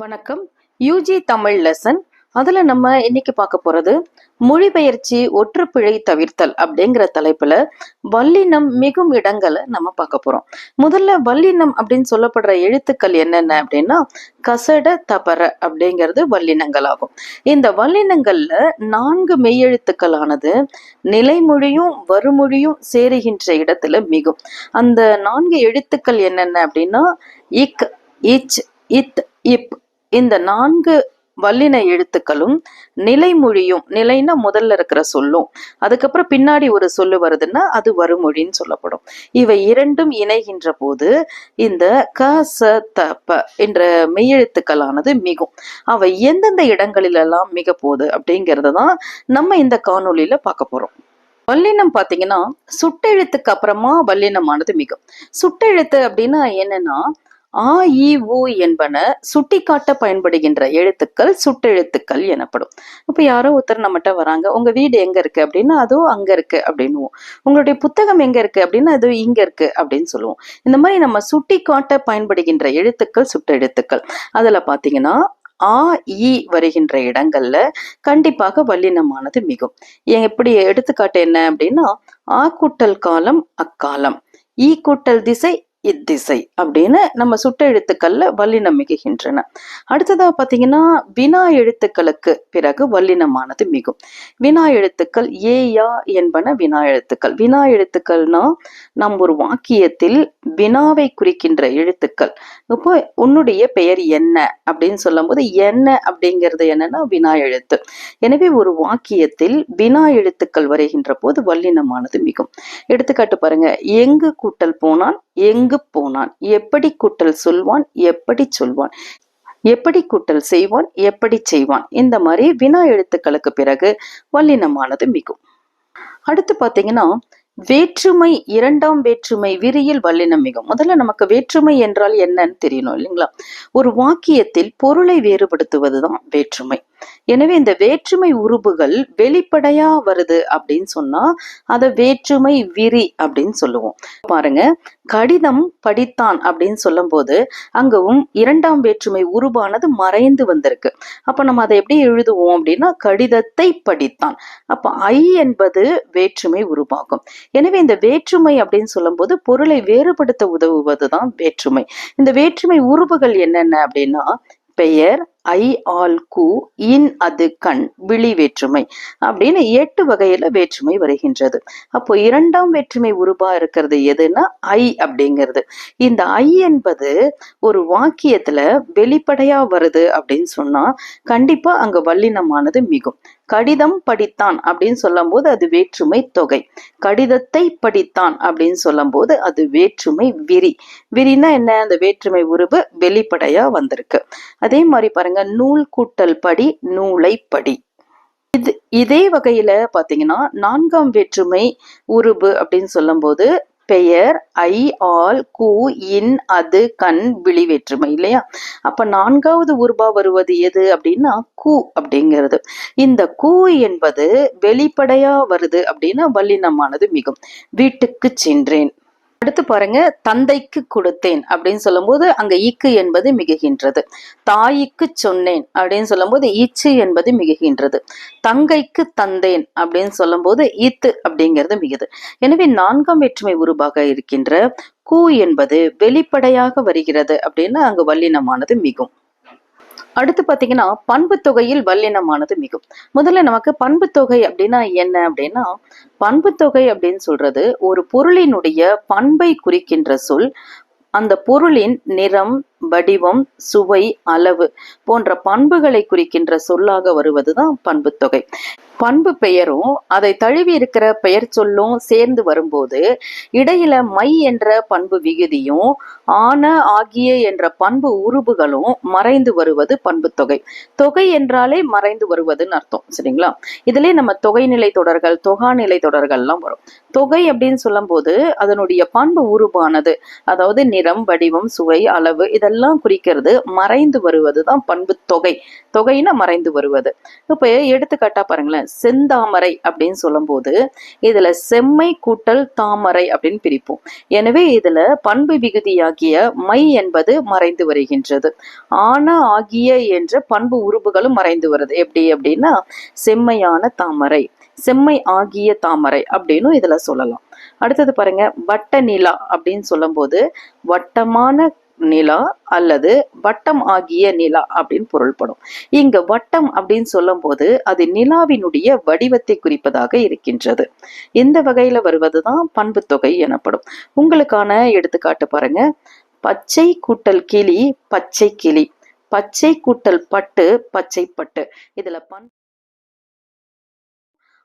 வணக்கம். UG Tamil lesson அதில் நம்ம இன்னைக்கு பார்க்க போகிறது மொழிபெயர்ச்சி ஒற்றுப்பிழை தவிர்த்தல் அப்படிங்கிற தலைப்பில் வல்லினம் மிகும் இடங்களை நம்ம பார்க்க போகிறோம் முதல்ல வல்லினம் அப்படின்னு சொல்லப்படுற எழுத்துக்கள் என்னென்ன அப்படின்னா கசட தபர அப்படிங்கிறது வல்லினங்கள் ஆகும் இந்த வல்லினங்களில் நான்கு மெய்யெழுத்துக்களானது நிலைமொழியும் வறுமொழியும் சேருகின்ற இடத்துல மிகும். அந்த நான்கு எழுத்துக்கள் என்னென்ன அப்படின்னா இக் இச் இத் இப் இந்த நான்கு வல்லின எழுத்துக்களும் நிலைமொழியும் நிலைன்னா முதல்ல இருக்கிற சொல்லும். அதுக்கப்புறம் பின்னாடி ஒரு சொல்லு வருதுன்னா அது வருமொழின்னு சொல்லப்படும். இவை இரண்டும் இணைகின்ற போது இந்த க ச த ப என்ற மெய்யெழுத்துக்களானது மிகும். அவை எந்தெந்த இடங்களிலெல்லாம் மிக போகுது அப்படிங்கிறத தான் நம்ம இந்த காணொலியில பார்க்க போறோம். வல்லினம் பார்த்தீங்கன்னா சுட்டெழுத்துக்கு அப்புறமா வல்லினமானது மிகும். சுட்டெழுத்து அப்படின்னா என்னன்னா ஆ இ உ என்பன சுட்டிக்காட்ட பயன்படுகின்ற எழுத்துக்கள் சுட்டெழுத்துக்கள் எனப்படும். இப்போ யாரோ ஒருத்தர் நம்மகிட்ட வராங்க உங்க வீடு எங்க இருக்கு? அப்படின்னா அதுவும் அங்க இருக்கு அப்படின்னுவோம். உங்களுடைய புத்தகம் எங்க இருக்கு அப்படின்னா அது இங்க இருக்கு அப்படின்னு சொல்லுவோம். இந்த மாதிரி நம்ம சுட்டிக்காட்ட பயன்படுகின்ற எழுத்துக்கள் சுட்டெழுத்துக்கள். அதுல பாத்தீங்கன்னா ஆ இ வருகின்ற இடங்கள்ல கண்டிப்பாக வல்லினமானது மிகும். எப்படி எடுத்துக்காட்டு என்ன அப்படின்னா ஆ கூட்டல் காலம் அக்காலம். ஈ கூட்டல் திசை இத்திசை அப்படின்னு நம்ம சுட்டெழுத்துக்கள்ல வல்லினம் மிகுகின்றன. அடுத்ததா பாத்தீங்கன்னா வினா எழுத்துக்களுக்கு பிறகு வல்லினமானது மிகும். வினா எழுத்துக்கள் ஏ யா என்பன வினா எழுத்துக்கள். வினா எழுத்துக்கள்னா நம் ஒரு வாக்கியத்தில் வினாவை குறிக்கின்ற எழுத்துக்கள். இப்போ உன்னுடைய பெயர் என்ன அப்படின்னு சொல்லும்போது என்ன அப்படிங்கிறது என்னன்னா வினா எழுத்து. எனவே ஒரு வாக்கியத்தில் வினா எழுத்துக்கள் வருகின்ற போது வல்லினமானது மிகும். எடுத்துக்காட்டு பாருங்க எங்கு கூட்டல் போனால் எங்கு போனான்? எப்படி கூட்டல் சொல்வான்? எப்படி சொல்வான்? எப்படி கூட்டல் செய்வான்? எப்படி செய்வான்? இந்த மாதிரி வினா எழுத்துக்களுக்கு பிறகு வல்லினமானது மிகும். அடுத்து பாத்தீங்கன்னா வேற்றுமை இரண்டாம் வேற்றுமை விரியில் வல்லினம் மிகும். முதல்ல நமக்கு வேற்றுமை என்றால் என்னன்னு தெரியணும் இல்லைங்களா? ஒரு வாக்கியத்தில் பொருளை வேறுபடுத்துவதுதான் வேற்றுமை. எனவே இந்த வேற்றுமை உருபுகள் வெளிப்படையா வருது அப்படின்னு சொன்னா அதை வேற்றுமை விரி அப்படின்னு சொல்லுவோம். பாருங்க கடிதம் படித்தான் அப்படின்னு சொல்லும் போது அங்கவும் இரண்டாம் வேற்றுமை உருவானது மறைந்து வந்திருக்கு. அப்ப நம்ம அதை எப்படி எழுதுவோம் அப்படின்னா கடிதத்தை படித்தான். அப்ப ஐ என்பது வேற்றுமை உருவாகும் எனவே இந்த வேற்றுமை அப்படின்னு சொல்லும் போது பொருளை வேறுபடுத்த உதவுவதுதான் வேற்றுமை. இந்த வேற்றுமை உருவுகள் என்னென்ன அப்படின்னா பெயர் ஐ ஆல் கு இன் அது கண் விழி வேற்றுமை அப்படின்னு எட்டு வகையில வேற்றுமை வருகின்றது. அப்போ இரண்டாம் வேற்றுமை உருபா இருக்கிறது எதுன்னா ஐ அப்படிங்கிறது. இந்த ஐ என்பது ஒரு வாக்கியத்துல வெளிப்படையா வருது அப்படின்னு சொன்னா கண்டிப்பா அங்க வல்லினமானது மிகும். கடிதம் படித்தான் அப்படின்னு சொல்லும் போது அது வேற்றுமை தொகை. கடிதத்தை படித்தான் அப்படின்னு சொல்லும் போது அது வேற்றுமை விரி. விரினா என்ன? அந்த வேற்றுமை உருவு வெளிப்படையா வந்திருக்கு. அதே மாதிரி பாருங்க நூல் கூட்டல் படி நூலை படி. இது இதே வகையில பாத்தீங்கன்னா நான்காம் வேற்றுமை உருபு அப்படின்னு சொல்லும்போது பெயர் ஐ ஆல் கு இன் அது கண் விழி வேற்றுமை இல்லையா? அப்ப நான்காவது உருபா வருவது எது அப்படின்னா கு அப்படிங்கிறது. இந்த கு என்பது வெளிப்படையா வருது அப்படின்னா வல்லினமானது மிகும். வீட்டுக்கு சென்றேன். அடுத்து பாருங்க தந்தைக்கு கொடுத்தேன் அப்படின்னு சொல்லும்போது அங்க ஈக்கு என்பது மிகுகின்றது. தாய்க்கு சொன்னேன் அப்படின்னு சொல்லும்போது ஈச்சு என்பது மிகுகின்றது. தங்கைக்கு தந்தேன் அப்படின்னு சொல்லும்போது ஈத்து அப்படிங்கிறது மிகுது. எனவே நான்காம் வேற்றுமை உருவாக இருக்கின்ற கூ என்பது வெளிப்படையாக வருகிறது அப்படின்னு அங்கு வல்லினமானது மிகும். அடுத்து பாத்தீங்கன்னா பண்பு தொகையில் வல்லினமானது மிகும். முதல்ல நமக்கு பண்பு தொகை அப்படின்னா என்ன அப்படின்னா பண்பு தொகை அப்படின்னு சொல்றது ஒரு பொருளினுடைய பண்பை குறிக்கின்ற சொல். அந்த பொருளின் நிறம் வடிவம் சுவை அளவு போன்ற பண்புகளை குறிக்கின்ற சொல்லாக வருவதுதான் பண்பு தொகை. பண்பு பெயரும் அதை தழுவி இருக்கிற பெயர் சொல்லும் சேர்ந்து வரும்போது இடையில மை என்ற பண்பு விகுதியும் ஆன ஆகிய என்ற பண்பு உருபுகளும் மறைந்து வருவது பண்பு தொகை. தொகை என்றாலே மறைந்து வருவதுன்னு அர்த்தம் சரிங்களா? இதுலயே நம்ம தொகைநிலை தொடர்கள் தொகாநிலை தொடர்கள்லாம் வரும். தொகை அப்படின்னு சொல்லும்போது அதனுடைய பண்பு உருவானது அதாவது நிறம் வடிவம் சுவை அளவு இதெல்லாம் இதெல்லாம் குறிக்கிறது மறைந்து வருவது தான் பண்பு தொகை. தொகைன்னா மறைந்து வருவது. இப்போ எடுத்துக்காட்டா பாருங்களேன் செந்தாமரை அப்படின்னு சொல்லும்போது இதுல செம்மை கூட்டல் தாமரை அப்படின்னு பிரிப்போம். எனவே இதுல பண்பு விகுதியாகிய மை என்பது மறைந்து வருகின்றது. ஆன ஆகிய என்ற பண்பு உறுப்புகளும் மறைந்து வருது. எப்படி அப்படின்னா செம்மையான தாமரை செம்மை ஆகிய தாமரை அப்படின்னு இதுல சொல்லலாம். அடுத்தது பாருங்க வட்ட நிலா அப்படின்னு சொல்லும்போது வட்டமான நிலா அல்லது வட்டம் ஆகிய நிலா அப்படின்னு பொருள்படும். இங்கு வட்டம் அப்படின்னு சொல்லும்போது அது நிலாவினுடைய வடிவத்தை குறிப்பதாக இருக்கின்றது. இந்த வகையில வருவதுதான் பண்பு தொகை எனப்படும். உங்களுக்கான எடுத்துக்காட்டு பாருங்க. பச்சை கூட்டல் கிளி பச்சை கிளி. பச்சை கூட்டல் பட்டு பச்சை பட்டு. இதுல பண்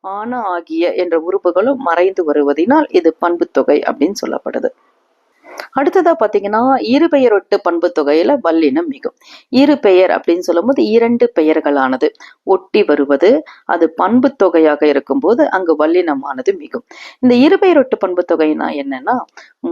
ஆன ஆகிய என்ற உறுப்புகளும் மறைந்து வருவதினால் இது பண்பு தொகை அப்படின்னு சொல்லப்படுது. அடுத்ததாக பார்த்தீங்கன்னா இரு பெயரொட்டு பண்பு தொகையில் வல்லினம் மிகும். இரு பெயர் அப்படின்னு சொல்லும்போது இரண்டு பெயர்களானது. ஒட்டி வருவது அது பண்பு தொகையாக இருக்கும்போது அங்கு வல்லினமானது மிகும். இந்த இரு பெயரொட்டு பண்பு தொகைனா என்னன்னா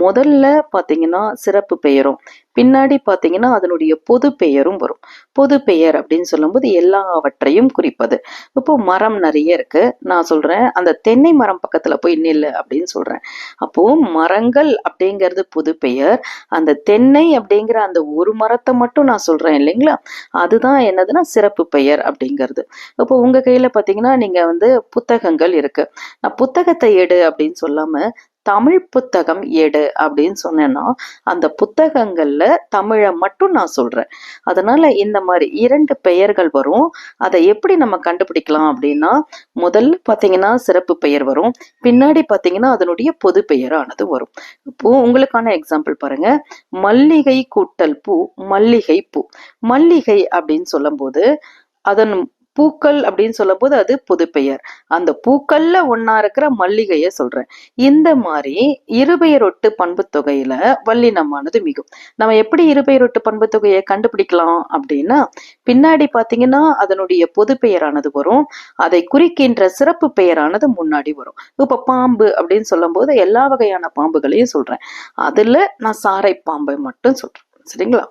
முதல்ல பார்த்தீங்கன்னா சிறப்பு பெயரும் பின்னாடி பார்த்தீங்கன்னா அதனுடைய பொது பெயரும் வரும். பொது பெயர் அப்படின்னு சொல்லும்போது எல்லாவற்றையும் குறிப்பது. இப்போ மரம் நிறைய இருக்கு. நான் சொல்றேன் அந்த தென்னை மரம் பக்கத்துல போய் நில்லு அப்படின்னு சொல்றேன். அப்போ மரங்கள் அப்படிங்கிறது புது பெயர். அந்த தென்னை அப்படிங்கிற அந்த ஒரு மரத்தை மட்டும் நான் சொல்றேன் இல்லைங்களா? அதுதான் என்னதுன்னா சிறப்பு பெயர் அப்படிங்கிறது. இப்போ உங்க கையில பாத்தீங்கன்னா நீங்க வந்து புத்தகங்கள் இருக்கு. நான் புத்தகத்தை எடு அப்படின்னு சொல்லாம தமிழ் புத்தகம் எடு அப்படின்னு சொன்னேன்னா அந்த புத்தகங்கள்ல தமிழை மட்டும் நான் சொல்றேன். அதனால இந்த மாதிரி இரண்டு பெயர்கள் வரும். அதை எப்படி நம்ம கண்டுபிடிக்கலாம் அப்படின்னா முதல்ல பாத்தீங்கன்னா சிறப்பு பெயர் வரும். பின்னாடி பாத்தீங்கன்னா அதனுடைய பொது பெயரானது வரும். இப்போ உங்களுக்கான எக்ஸாம்பிள் பாருங்க. மல்லிகை கூட்டல் பூ மல்லிகை பூ. மல்லிகை அப்படின்னு சொல்லும்போது அதன் பூக்கள் அப்படின்னு சொல்லும்போது அது பொது பெயர் அந்த பூக்கள்ல ஒன்னா இருக்கிற மல்லிகைய சொல்றேன். இந்த மாதிரி இருபெயரொட்டு பண்பு தொகையில வல்லினமானது மிகும். நம்ம எப்படி இருபெயரொட்டு பண்பு தொகையை கண்டுபிடிக்கலாம் அப்படின்னா பின்னாடி பாத்தீங்கன்னா அதனுடைய பொது பெயரானது வரும். அதை குறிக்கின்ற சிறப்பு பெயரானது முன்னாடி வரும். இப்ப பாம்பு அப்படின்னு சொல்லும் போது எல்லா வகையான பாம்புகளையும் சொல்றேன். அதுல நான் சாரை பாம்பை மட்டும் சொல்றேன். சரிங்களா?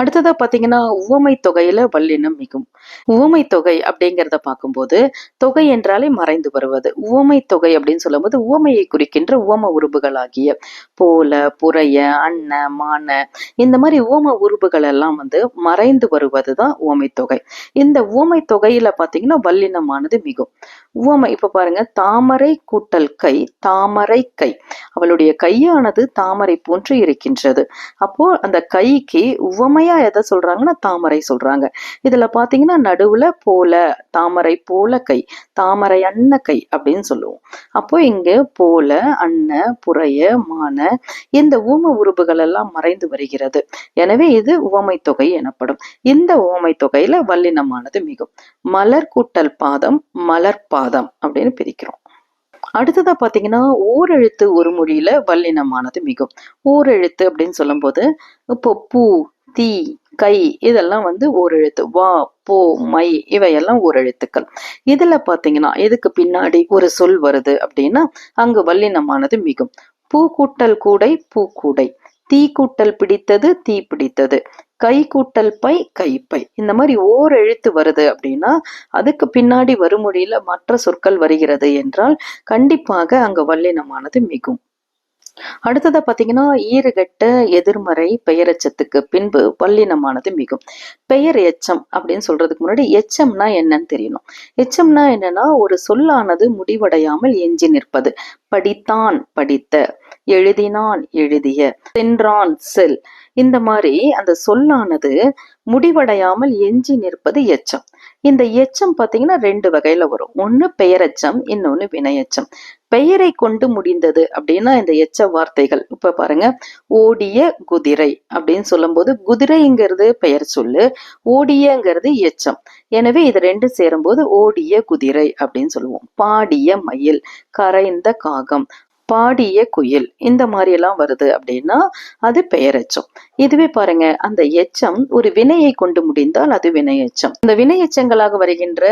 அடுத்ததா பாத்தீங்கன்னா உவமை தொகையில வல்லினம் மிகும். உவமை தொகை அப்படிங்கிறத பார்க்கும்போது தொகை என்றாலே மறைந்து வருவது. உவமை தொகை அப்படின்னு சொல்லும்போது உவமையை குறிக்கின்ற உவம உருபுகளாகிய போல புறைய அன்ன மான இந்த மாதிரி உவம உருபுகள் எல்லாம் வந்து மறைந்து வருவதுதான் உவமை தொகை. இந்த உவமை தொகையில பாத்தீங்கன்னா வல்லினமானது மிகும். உவமை. இப்ப பாருங்க தாமரை கூட்டல் கை தாமரை கை. அவளுடைய கையானது தாமரை போன்று இருக்கின்றது. அப்போ அந்த கைக்கு உவமையா எதை சொல்றாங்கன்னா தாமரை சொல்றாங்க. இதுல பாத்தீங்கன்னா நடுவுல போல தாமரை போல கை தாமரை அன்ன கை அப்படின்னு சொல்லுவோம். அப்போ இங்க போல அன்ன புறைய மான இந்த ஊம உறுப்புகள் எல்லாம் மறைந்து வருகிறது. எனவே இது உவமை தொகை எனப்படும். இந்த உவமை தொகையில வல்லினமானது மிகும். மலர் கூட்டல் பாதம் மலர் பாதம் அப்படின்னு பிரிக்கிறோம். அடுத்ததா பாத்தீங்கன்னா ஓரெழுத்து ஒரு மொழியில வல்லினமானது மிகும். ஓரெழுத்து அப்படின்னு சொல்லும்போது இப்போ பூ தீ கை இதெல்லாம் வந்து ஓரெழுத்து. வா போ மை இவையெல்லாம் ஓரெழுத்துக்கள். இதுல பாத்தீங்கன்னா இதுக்கு பின்னாடி ஒரு சொல் வருது அப்படின்னா அங்கு வல்லினமானது மிகும். பூ கூட்டல் கூடை பூ கூடை. தீ கூட்டல் பிடித்தது தீ பிடித்தது. கை கூட்டல் பை கைப்பை. இந்த மாதிரி ஓர் எழுத்து வருது அப்படின்னா அதுக்கு பின்னாடி வருமொழியில மற்ற சொற்கள் வருகிறது என்றால் கண்டிப்பாக அங்க வல்லினமானது மிகும். அடுத்ததா பாத்தீங்கன்னா ஈறுகட்ட எதிர்மறை பெயரெச்சத்துக்கு பின்பு வல்லினமானது மிகும். பெயர் எச்சம் அப்படின்னு சொல்றதுக்கு முன்னாடி எச்சம்னா என்னன்னு தெரியணும். எச்சம்னா என்னன்னா ஒரு சொல்லானது முடிவடையாமல் எஞ்சி நிற்பது. படித்தான் படித்த. எழுதினான் எழுதிய. சென்றான் செல். இந்த மாதிரி அந்த சொல்லானது முடிவடையாமல் எஞ்சி நிற்பது எச்சம். இந்த எச்சம் பாத்தீங்கன்னா ரெண்டு வகையில வரும். ஒண்ணு பெயரச்சம் இன்னொன்று வினையச்சம். பெயரை கொண்டு முடிந்தது அப்படின்னா இந்த எச்ச வார்த்தைகள். இப்ப பாருங்க ஓடிய குதிரை அப்படின்னு சொல்லும்போது குதிரைங்கிறது பெயர் சொல்லு ஓடியங்கிறது எச்சம். எனவே இது ரெண்டு சேரும்போது ஓடிய குதிரை அப்படின்னு சொல்லுவோம். பாடிய மயில் கரைந்த காகம் பாடிய குயில். இந்த மாதிரி எல்லாம் வருது அப்படின்னா அது பெயரெச்சம். இதுவே பாருங்க அந்த எச்சம் ஒரு வினையை கொண்டு முடிந்தால் அது வினையெச்சம். இந்த வினையெச்சங்களாக வருகின்ற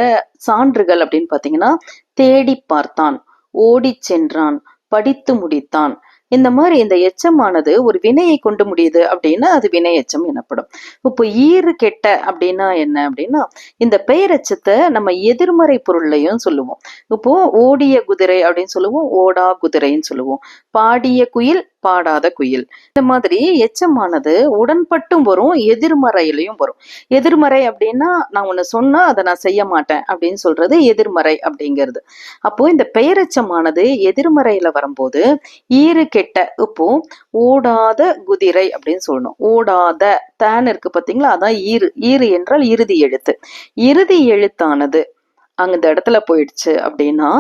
சான்றுகள் அப்படின்னு பாத்தீங்கன்னா தேடி பார்த்தான் ஓடிச் சென்றான் படித்து முடித்தான் இந்த மாதிரி இந்த எச்சமானது ஒரு வினையை கொண்டு முடியுது அப்படின்னா அது வினை எச்சம் எனப்படும். இப்போ ஈறு கெட்ட அப்படின்னா என்ன அப்படின்னா இந்த பெயரெச்சத்தை நம்ம எதிர்மறை பொருள்லையும் சொல்லுவோம். இப்போ ஓடிய குதிரை அப்படின்னு சொல்லுவோம் ஓடா குதிரைன்னு சொல்லுவோம். பாடிய குயில் பாடாத குயில். இந்த மாதிரி எச்சமானது உடன்பட்டும் வரும் எதிர்மறையிலையும் வரும். எதிர்மறை அப்படின்னா நான் ஒண்ணு சொன்னா அதை நான் செய்ய மாட்டேன் அப்படின்னு சொல்றது எதிர்மறை அப்படிங்கிறது. அப்போ இந்த பெயரெச்சமானது எதிர்மறையில வரும்போது ஈறு கெட்ட இப்போ ஓடாத குதிரை அப்படின்னு சொல்லணும். ஓடாத தேன் இருக்கு பார்த்தீங்களா அதான் ஈறு. ஈறு என்றால் இறுதி எழுத்து. இறுதி எழுத்தானது அங்க இந்த இடத்துல போயிடுச்சு அப்படின்னா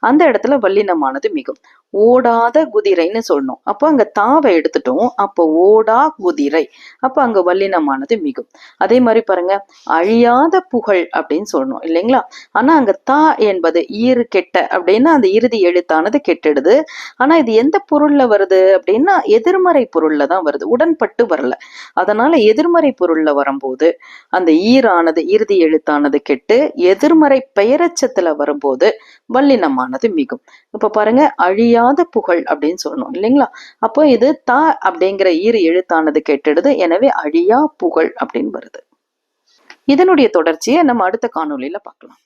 அந்த இடத்துல வல்லினமானது மிகும். ஓடாத குதிரைன்னு சொல்லணும். அப்போ அங்க தாவை எடுத்துட்டோம். அப்போ ஓடா குதிரை. அப்போ அங்க வல்லினமானது மிகும். அதே மாதிரி பாருங்க அழியாத புகழ் அப்படின்னு சொல்லணும் இல்லைங்களா? ஆனா அங்க தா என்பது ஈறு கெட்ட அப்படின்னா அந்த இறுதி எழுத்தானது கெட்டுடுது. ஆனா இது எந்த பொருள்ல வருது அப்படின்னா எதிர்மறை பொருள்ல தான் வருது. உடன்பட்டு வரல. அதனால எதிர்மறை பொருள்ல வரும்போது அந்த ஈரானது இறுதி எழுத்தானது கெட்டு எதிர்மறை பெயரச்சத்துல வரும்போது வல்லினமானது மிகும். இப்ப பாருங்க அழியாத புகழ் அப்படின்னு சொல்லணும் இல்லைங்களா? அப்போ இது தா அப்படிங்கிற ஈறு எழுத்தானது கெட்டிடுது எனவே அழியா புகழ் அப்படின்னு வருது. இதனுடைய தொடர்ச்சியை நம்ம அடுத்த காணொலியில பார்க்கலாம்.